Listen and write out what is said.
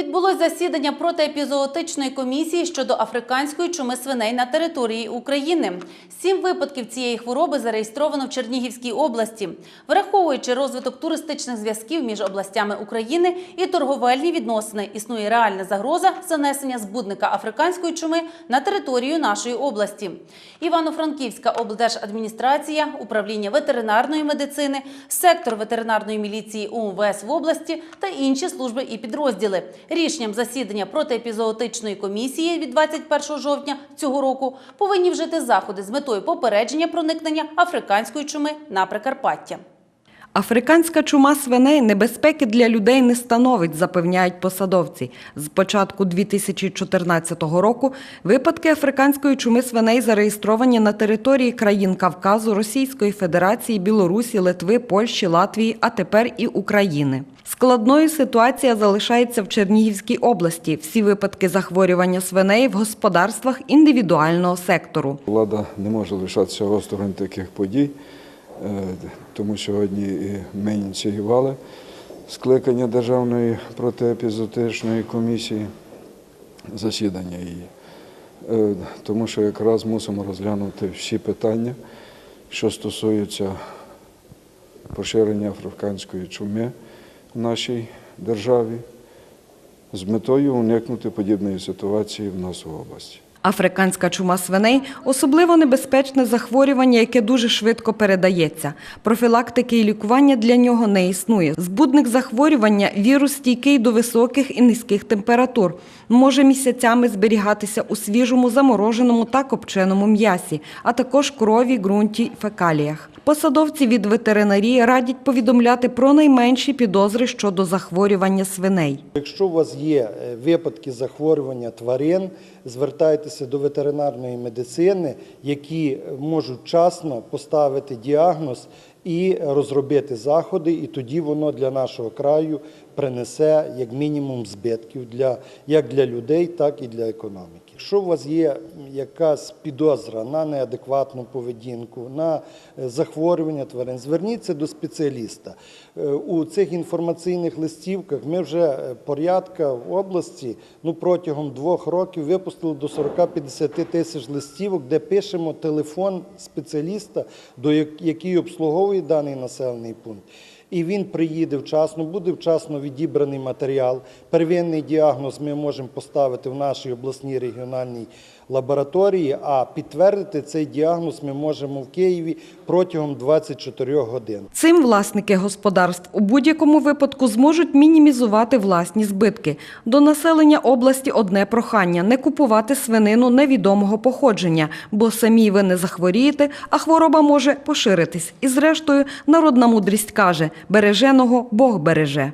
Відбулось засідання протиепізоотичної комісії щодо африканської чуми свиней на території України. Сім випадків цієї хвороби зареєстровано в Чернігівській області. Враховуючи розвиток туристичних зв'язків між областями України і торговельні відносини, існує реальна загроза занесення збудника африканської чуми на територію нашої області. Івано-Франківська облдержадміністрація, управління ветеринарної медицини, сектор ветеринарної міліції УМВС в області та інші служби і підрозділи. Рішенням засідання протиепізоотичної комісії від 21 жовтня цього року повинні вжити заходи з метою попередження проникнення африканської чуми на Прикарпаття. Африканська чума свиней небезпеки для людей не становить, запевняють посадовці. З початку 2014 року випадки африканської чуми свиней зареєстровані на території країн Кавказу, Російської Федерації, Білорусі, Литви, Польщі, Латвії, а тепер і України. Складною ситуація залишається в Чернігівській області. Всі випадки захворювання свиней в господарствах індивідуального сектору. Влада не може лишатися осторонь таких подій, тому сьогодні ми ініціювали скликання Державної протиепізотичної комісії, засідання її. Е, Тому що якраз мусимо розглянути всі питання, що стосуються поширення африканської чуми в нашій державі, з метою уникнути подібної ситуації в нас в області. Африканська чума свиней особливо небезпечне захворювання, яке дуже швидко передається. Профілактики і лікування для нього не існує. Збудник захворювання вірус стійкий до високих і низьких температур. Може місяцями зберігатися у свіжому, замороженому та копченому м'ясі, а також крові, ґрунті, фекаліях. Посадовці від ветеринарії радять повідомляти про найменші підозри щодо захворювання свиней. Якщо у вас є е, випадки захворювання тварин, звертайтеся до ветеринарної медицини, які можуть вчасно поставити діагноз і розробити заходи, і тоді воно для нашого краю принесе як мінімум збитків як для людей, так і для економіки. Якщо у вас є якась підозра на неадекватну поведінку, на е, захворювання тварин, зверніться до спеціаліста. Е, У цих інформаційних листівках ми вже е, порядка в області ну, протягом двох років випустили до 40-50 тисяч листівок, де пишемо телефон спеціаліста, до який обслуговує даний населений пункт. І він приїде вчасно, буде вчасно відібраний матеріал. Первинний діагноз ми можемо поставити в нашій обласній регіональній лабораторії, а підтвердити цей діагноз ми можемо в Києві протягом 24 годин. Цим власники господарств у будь-якому випадку зможуть мінімізувати власні збитки. До населення області одне прохання – не купувати свинину невідомого походження, бо самі ви не захворієте, а хвороба може поширитись. І зрештою, народна мудрість каже – береженого Бог береже.